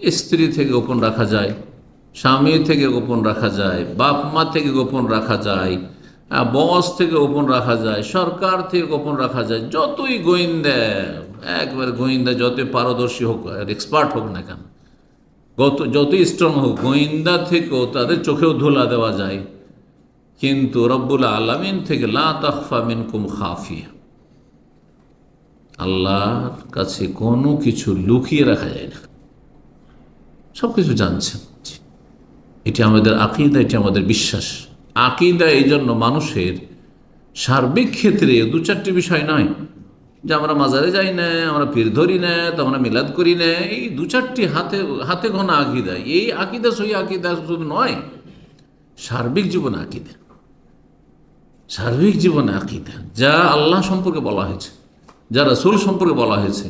স্ত্রী থেকে গোপন রাখা যায়, স্বামী থেকে গোপন রাখা যায়, বাপ মা থেকে গোপন রাখা যায় বস থেকে গোপন রাখা যায়, সরকার থেকে গোপন রাখা যায়, যতই গোয়েন্দা, একবার গোয়েন্দা যতই পারদর্শী হোক এক্সপার্ট হোক না কেন, গত, যতই স্ট্রং হোক, গোয়েন্দা থেকেও তাদের চোখেও ধুলা দেওয়া যায়। কিন্তু রব্বুল আলমিন থেকে লা তাখফা মিনকুম খাফিয়া, আল্লাহর কাছে কোনো কিছু লুকিয়ে রাখা যায় না। সব কিছু জানছেন এটি আমাদের আকিদা, এটি আমাদের বিশ্বাস। আকিদা এই জন্য মানুষের সার্বিক ক্ষেত্রে দু চারটি বিষয় নয়। যে আমরা মাজারে যাই না, আমরা পীর ধরি না, তো আমরা মিলাদ করি না, এই দু চারটি হাতে হাতে ঘনা আকিদা। এই আকিদা সই আকিদা শুধু নয়, সার্বিক জীবনে আকিদা। সার্বিক জীবনে আকিদা। যা আল্লাহ সম্পর্কে বলা হয়েছে, যা রসুল সম্পর্কে বলা হয়েছে,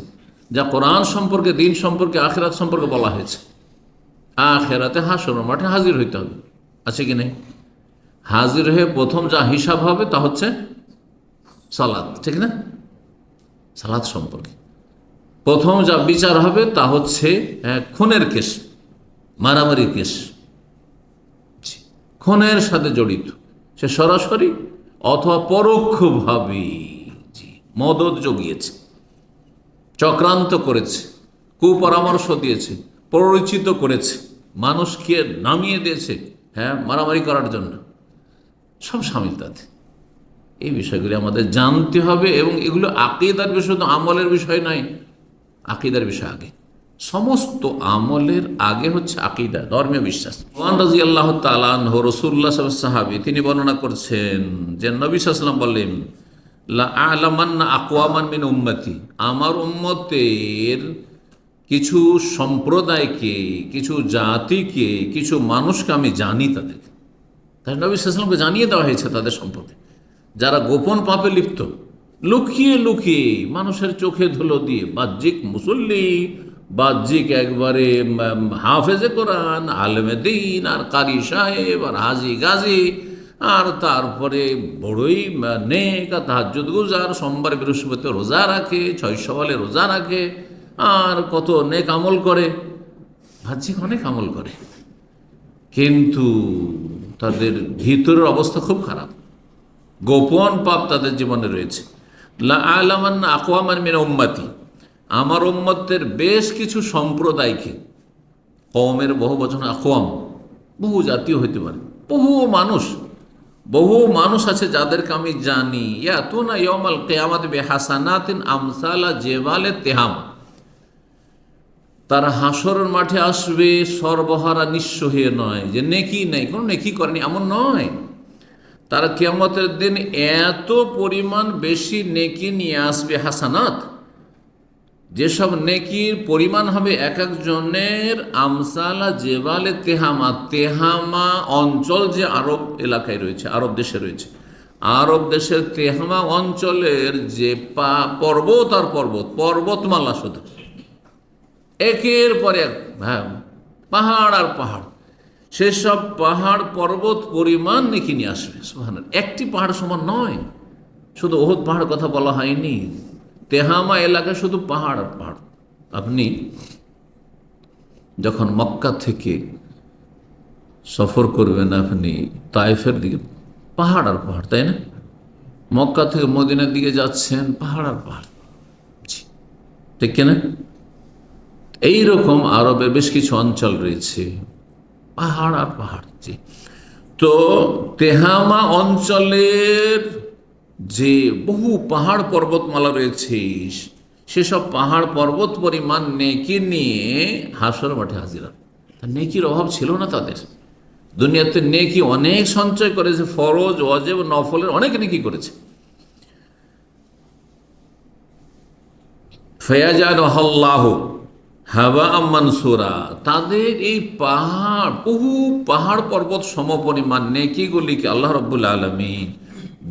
যা কোরআন সম্পর্কে, দিন সম্পর্কে, আখেরাত সম্পর্কে বলা হয়েছে। আখেরাতে হাসর মাঠে হাজির হইতে হবে। আছে কি নেই? হাজির হয়ে প্রথম যা হিসাব হবে তা হচ্ছে সালাদ ঠিক না? সালাদ সম্পর্কে। প্রথম যা বিচার হবে তা হচ্ছে আহ, খুনের কেস মারামারি কেস। খুনের সাথে জড়িত। সে সরাসরি অথবা পরোক্ষভাবে মদত জগিয়েছে চক্রান্ত করেছে কুপরামর্শ দিয়েছে। পরিচিত করেছে, মানুষকে নামিয়ে দিয়েছে হ্যাঁ মারামারি করার জন্য। সব সামিল তাতে এই বিষয়গুলি আমাদের জানতে হবে এবং এগুলো আকিদার বিষয় তো আমলের বিষয় নয়, আকিদার বিষয় আগে। সমস্ত আমলের আগে হচ্ছে আকিদা, ধর্মীয় বিশ্বাস। ওয়ান রাজি আল্লাহ তালান রসুল্লাহ সাহাবি, তিনি বর্ণনা করছেন যে নবী সাল্লাম বললেন আলামান্না আকওয়ামান মিন উম্মতি। আমার উম্মতের কিছু সম্প্রদায়কে, কিছু জাতিকে, কিছু মানুষকে আমি জানি তাদেরকে তাই নবী সাল্লামকে জানিয়ে দেওয়া হয়েছে তাদের সম্পর্কে। যারা গোপন পাপে লিপ্ত, লুকিয়ে লুকিয়ে মানুষের চোখে ধুলো দিয়ে বাহ্যিক মুসল্লি, বাহ্যিক একবারে হাফেজে কোরআন, আলেমে দিন, আর কারি সাহেব, আর হাজি গাজী, আর তারপরে বড়ই নেক তাহাজুদ গুজার, সোমবার বৃহস্পতি রোজা রাখে, ছয় সওয়ালে রোজা রাখে আর কত নেক আমল করে। বাহ্যিক অনেক আমল করে। কিন্তু তাদের ভিতরের অবস্থা খুব খারাপ। গোপন পাপ তাদের জীবনে রয়েছে। লা আলামান আকওয়ামান মিন উম্মতি। আমার উম্মতের বেশ কিছু সম্প্রদায়কে কওমের বহু বচন আকোয়াম বহু জাতীয় হইতে পারে, বহু মানুষ বহু মানুষ আছে যাদেরকে আমি জানি ইয়া তু না ইয়মাল কেয়ামাত বে হাসানাতিন আমসালা জেবালে তেহামা। তারা হাসরের মাঠে আসবে, সর্বহারা নিঃস্ব হয়ে নয়। যে নেকি নেই, কোনো নেকি করেনি, এমন নয়। তারা কেয়ামতের দিন এত পরিমাণ বেশি নেকি নিয়ে আসবে হাসানাত। যেসব নেকির পরিমাণ হবে এক একজনের, আমসালা, জেবালে, তেহামা। তেহামা অঞ্চল যে আরব এলাকায় রয়েছে, আরব দেশে রয়েছে। আরব দেশের তেহামা অঞ্চলের যে পা, পর্বত আর পর্বত, পর্বতমালা শুধু। একের পর এক হ্যাঁ পাহাড় আর পাহাড়। সেসব পাহাড় পর্বত পরিমাণ নেকি নিয়ে আসবে, সুবহানাল্লাহ। একটি পাহাড় সমান নয়। শুধু ওহদ পাহাড় কথা বলা হয়নি। তেহামা এলাকায় শুধু পাহাড় আর পাহাড়। আপনি যখন মক্কা থেকে সফর করবেন, আপনি তাইফের দিকে, পাহাড় আর পাহাড়, তাই না? মক্কা থেকে মদিনার দিকে যাচ্ছেন, পাহাড় আর পাহাড়। ঠিক কিনা? এইরকম আরবের বেশ কিছু অঞ্চল রয়েছে। পাহাড় আর পাহাড়, জি। তো তেহামা অঞ্চলের যে বহু পাহাড় পর্বতমালা রয়েছে, সেসব পাহাড় পর্বত পরিমাণ নেকি নিয়ে হাসর মাঠে হাজিরা। নেকির অভাব ছিল না তাদের। দুনিয়াতে নেকি অনেক সঞ্চয় করেছে, ফরজ অজেব নফলের অনেক নেকি করেছে। ফয়াজান হল্লাহ হাবা মানসুরা তাদের এই পাহাড়, বহু পাহাড় পর্বত সমপরিমাণ নেকিগুলিকে আল্লাহ রব্বুল আলমী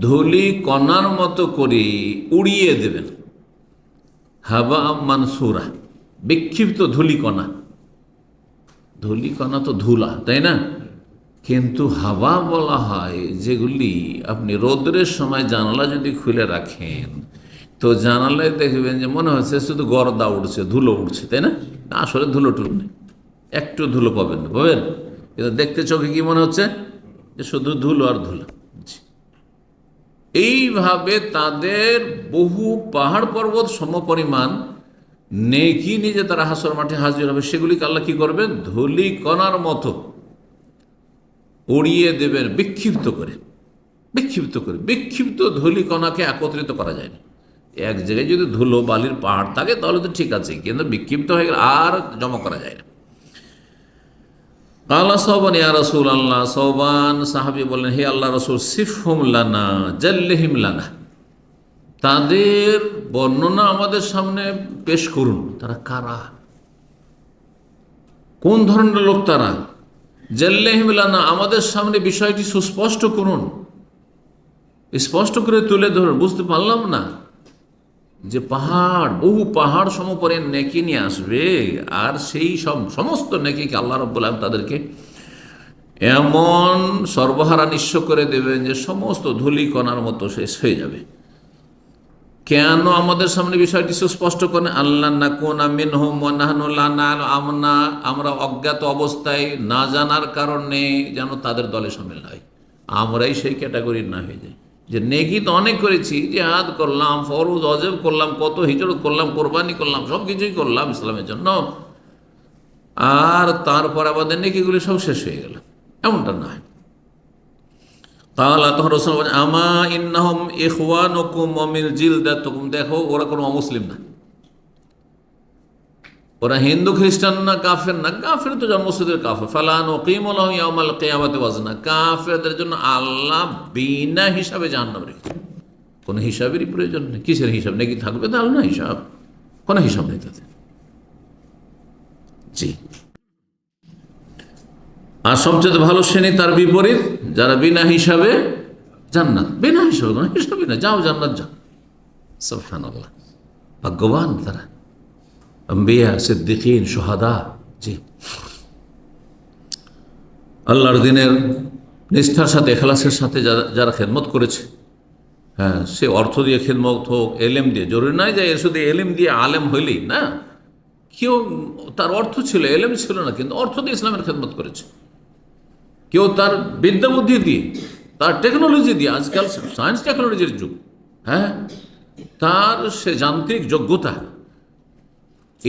ধুলি কণার মতো করে উড়িয়ে দেবেন। হাবা মানসুরা বিক্ষিপ্ত ধুলিকণা ধুলিকণা তো ধুলা, তাই না? কিন্তু হাওয়া বলা হয় যেগুলি আপনি রোদ্রের সময় জানালা যদি খুলে রাখেন তো জানালে দেখবেন যে মনে হচ্ছে শুধু গরদা উঠছে ধুলো উঠছে তাই না? আসলে ধুলো টুলো নেই। একটু ধুলো পাবেন না, পাবেন? কিন্তু দেখতে চোখে কি মনে হচ্ছে? যে শুধু ধুলো আর ধুলো। এইভাবে তাদের বহু পাহাড় পর্বত সমপরিমাণ নেকি নিজে তারা হাসর মাঠে হাজির হবে। সেগুলিকে আল্লাহ কি করবেন? ধুলি কণার মতো উড়িয়ে দেবেন, বিক্ষিপ্ত করে। বিক্ষিপ্ত করে। বিক্ষিপ্ত ধুলি কণাকে একত্রিত করা যায় না এক জায়গায় যদি ধুলো, বালির পাহাড় থাকে, তাহলে তো ঠিক আছে কিন্তু বিক্ষিপ্ত হয়ে গেলে আর জমা করা যায় না। আল্লাহ সৌবান ইয়া রসুল আল্লাহ সৌবান সাহাবি বললেন, হে আল্লাহ রসুল, সিফহুম লানা, জাল্লিহিম লানা। তাদের বর্ণনা আমাদের সামনে পেশ করুন, তারা কারা? কোন ধরনের লোক তারা? জাল্লিহিম লানা, আমাদের সামনে বিষয়টি সুস্পষ্ট করুন। স্পষ্ট করে তুলে ধরুন, বুঝতে পারলাম না? যে পাহাড়, বহু পাহাড় সমপরে নেকি নিয়ে আসবে, আর সেই সব সমস্ত নেকিকে আল্লাহ রব্বুল আলম তাদেরকে এমন সর্বহারা নিঃস্ব করে দেবেন যে সমস্ত ধুলি কণার মতো শেষ হয়ে যাবে। কেন আমাদের সামনে বিষয়টি সুস্পষ্ট করেন আল্লাহ না কোন আমনা, আমরা অজ্ঞাত অবস্থায় না জানার কারণে যেন তাদের দলে সামিল হয়। আমরাই সেই ক্যাটাগরির না হয়ে যাই। যে নেকি তো অনেক করেছি, জেহাদ করলাম, ফরুজ, অজেব করলাম, কত হিজরত করলাম, কোরবানি করলাম, সব কিছুই করলাম ইসলামের জন্য। আর তারপর আমাদের নেকিগুলি সব শেষ হয়ে গেল। এমনটা নয়। তাহলে তখন রসুল আমা ইন্নাহম ইখওয়ানুকুম অমিল জিল দেখো, ওরা কোনো অমুসলিম না। ওরা হিন্দু, খ্রিস্টান না কাফের না, কাফের তো জন্মসূদের কাফের। ফালান ইয়ামাল কিয়ামাতে ওয়াজনা। কাফেরদের জন্য আল্লাহ বিনা হিসাবে জাহান্নাম রেখেছে কোনো হিসাবেরই প্রয়োজন নেই। কিসের হিসাব? নাকি থাকবে তাহলে না হিসাব। কোনো হিসাব নেই তাদের। জি। আর সবচেয়ে ভালো শ্রেণি তার বিপরীত, যারা বিনা হিসাবে জান্নাত। বিনা হিসাবে কোনো হিসাবে না যাও জান্নাত যাও। আল্লাহ ভাগ্যবান তারা। আম্বিয়া সিদ্দিকিন সোহাদা জি। আল্লাহর দিনের নিষ্ঠার সাথে, এখলাসের সাথে যারা যারা খেদমত করেছে হ্যাঁ সে অর্থ দিয়ে খেদমত হোক, এলেম দিয়ে, জরুরি নয় যে এর শুধু এলেম দিয়ে আলেম হইলেই, না। কেউ, তার অর্থ ছিল, এলেম ছিল না, কিন্তু অর্থ দিয়ে ইসলামের খেদমত করেছে। কেউ তার বিদ্যা বুদ্ধি দিয়ে, তার টেকনোলজি দিয়ে, আজকাল সায়েন্স টেকনোলজির যুগ হ্যাঁ তার সে যান্ত্রিক যোগ্যতা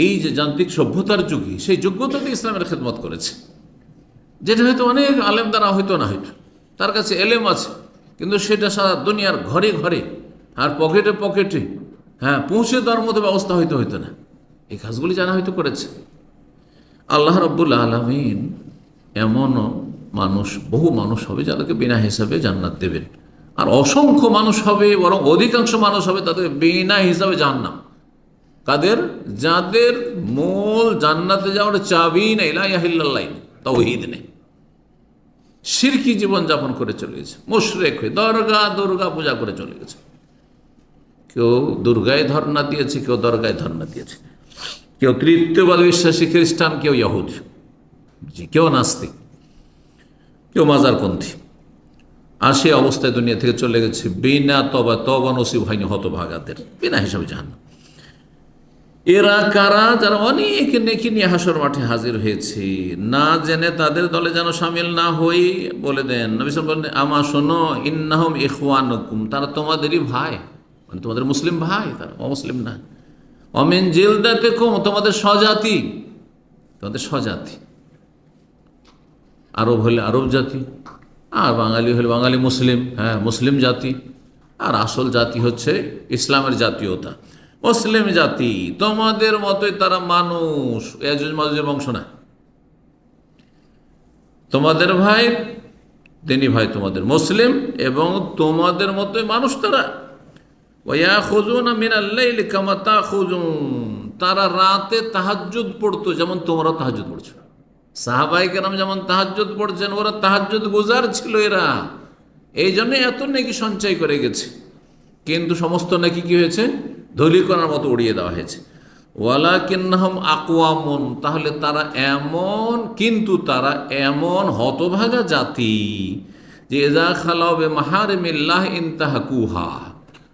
এই যে যান্ত্রিক সভ্যতার যুগে, সেই যোগ্যতা দিয়ে ইসলামের খেদমত করেছে। যেটা হয়তো অনেক আলেম দ্বারা হয়তো না হয়তো, তার কাছে এলেম আছে, কিন্তু সেটা সারা দুনিয়ার ঘরে ঘরে, আর পকেটে পকেটে হ্যাঁ পৌঁছে দেওয়ার মতো ব্যবস্থা হয়তো হইতো না। এই কাজগুলি জানা হয়তো করেছে। আল্লাহ রব্বুল আলমিন এমনও মানুষ, বহু মানুষ হবে যাদেরকে বিনা হিসাবে জান্নাত দেবেন। আর অসংখ্য মানুষ হবে, বরং অধিকাংশ মানুষ হবে তাদের বিনা হিসাবে জান্নাম কাদের? যাদের মূল জান্নাতে যাওয়ার চাবি নেই লাইহিল্লাই তৌহিদ নেই। সিরকি জীবনযাপন করে চলে গেছে, মুশরেক হয়ে দরগা, দুর্গা পূজা করে চলে গেছে। কেউ দুর্গায় ধর্ণা দিয়েছে, কেউ দরগায় ধর্ণা দিয়েছে। কেউ তৃতীয়বাদ বিশ্বাসী খ্রিস্টান, কেউ ইহুদ। কেউ নাস্তিক, কেউ মাজারপন্থী। আর অবস্থায় দুনিয়া থেকে চলে গেছে, বিনা তবা তবা নসিব হয়নি হতভাগাদের, বিনা হিসাবে জাহান্ন এরা কারা? যারা অনেক নেকি নিয়ে হাসর মাঠে হাজির হয়েছে। না জেনে তাদের দলে যেন সামিল না হই, বলে দেন। আমা শোনো, ইন্নাহম ইখওয়ানুকুম। তারা তোমাদেরই ভাই মানে তোমাদের মুসলিম ভাই, তারা অমুসলিম না। অমিন জিলদাতে কুম তোমাদের স্বজাতি তোমাদের স্বজাতি। আরব হলে আরব জাতি, আর বাঙালি হলে বাঙালি মুসলিম হ্যাঁ মুসলিম জাতি। আর আসল জাতি হচ্ছে ইসলামের জাতীয়তা। মুসলিম জাতি, তোমাদের মতোই তারা মানুষ। এজুজ মাজুজের বংশ না। তোমাদের ভাই, তিনি ভাই তোমাদের মুসলিম এবং তোমাদের মতোই মানুষ তারা। ওয়া খুজুন মিনাল্লাইল কামা তা খুজুন তারা রাতে তাহাজ্জুদ পড়তো, যেমন তোমরা তাহাজ্জুদ পড়ছো। সাহাবাই কেরাম যেমন তাহাজ্জুদ পড়ছেন, ওরা তাহাজ্জুদ গুজার ছিল এরা। এই জন্য এত নাকি সঞ্চয় করে গেছে। কিন্তু সমস্ত নাকি কি হয়েছে? ধলিকণার মতো উড়িয়ে দেওয়া হয়েছে। ওয়ালা কিন্নাহম আকুয়ামন তাহলে তারা এমন, কিন্তু তারা এমন হতভাগা জাতি যে এজা খালাবে মাহারেমিল্লাহ ইনতাহাকুহা,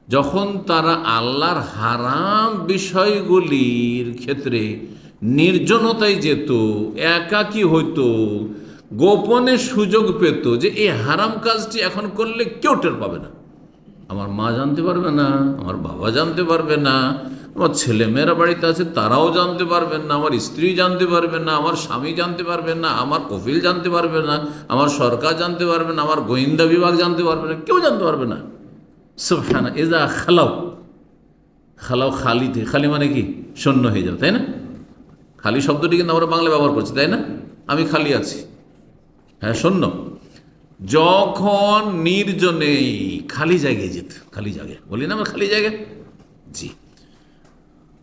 যখন তারা আল্লাহর হারাম বিষয়গুলির ক্ষেত্রে নির্জনতায় যেত, একাকী হইতো, গোপনে সুযোগ পেত যে এই হারাম কাজটি এখন করলে কেউ টের পাবে না। আমার মা জানতে পারবে না, আমার বাবা জানতে পারবে না, আমার ছেলেমেয়েরা বাড়িতে আছে, তারাও জানতে পারবেন না, আমার স্ত্রী জানতে পারবে না, আমার স্বামী জানতে পারবেন না, আমার কফিল জানতে পারবে না, আমার সরকার জানতে পারবে না, আমার গোয়েন্দা বিভাগ জানতে পারবে না, কেউ জানতে পারবে না। সুবহানা এজা খালাও খালাও খালি খালি মানে কি? শূন্য হয়ে যাও, তাই না? খালি শব্দটি কিন্তু আমরা বাংলা ব্যবহার করছি, তাই না? আমি খালি আছি। হ্যাঁ শূন্য। যখন নির্জনেই খালি জায়গায় যেত, খালি জায়গায়। বলি না আমরা খালি জায়গায়? জি।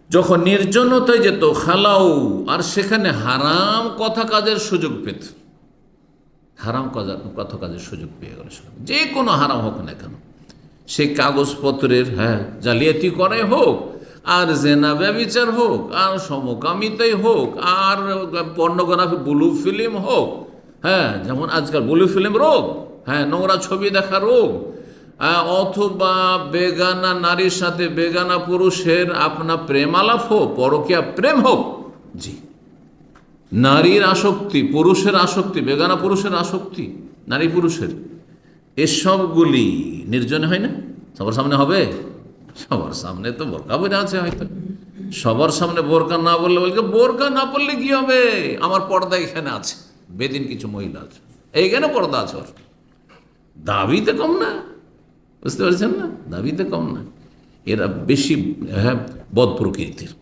যখন নির্জনতায় যেত খালাও আর সেখানে হারাম কথা কাজের সুযোগ পেত। হারাম কথা কাজের সুযোগ পেয়ে গেল যে কোনো হারাম হোক না কেন। সে কাগজপত্রের হ্যাঁ জালিয়াতি করে হোক, আর জেনা ব্যবিচার হোক, আর সমকামিতাই হোক, আর পর্নোগ্রাফি, ব্লু ফিল্ম হোক হ্যাঁ যেমন আজকাল ব্লু ফিল্ম রোগ। হ্যাঁ নোংরা ছবি দেখা রোগ। অথবা বেগানা নারীর সাথে বেগানা পুরুষের আপনার প্রেমালাপ হোক, পরকিয়া প্রেম হোক। জি। নারীর আসক্তি, পুরুষের আসক্তি, বেগানা পুরুষের আসক্তি, নারী পুরুষের, এসবগুলি নির্জনে হয় না? সবার সামনে হবে? সবার সামনে তো বোরকা পরে আছে হয়তো। সবার সামনে বোরকা না বললে বলছে বোরকা না পড়লে কি হবে? আমার পর্দা এখানে আছে। বেদিন কিছু মহিলা আছে। এইখানে পর্দা আছে ওর। দাবিতে কম না। বুঝতে পারছেন না? দাবিতে কম না। এরা বেশি হ্যাঁ বদ প্রকৃতির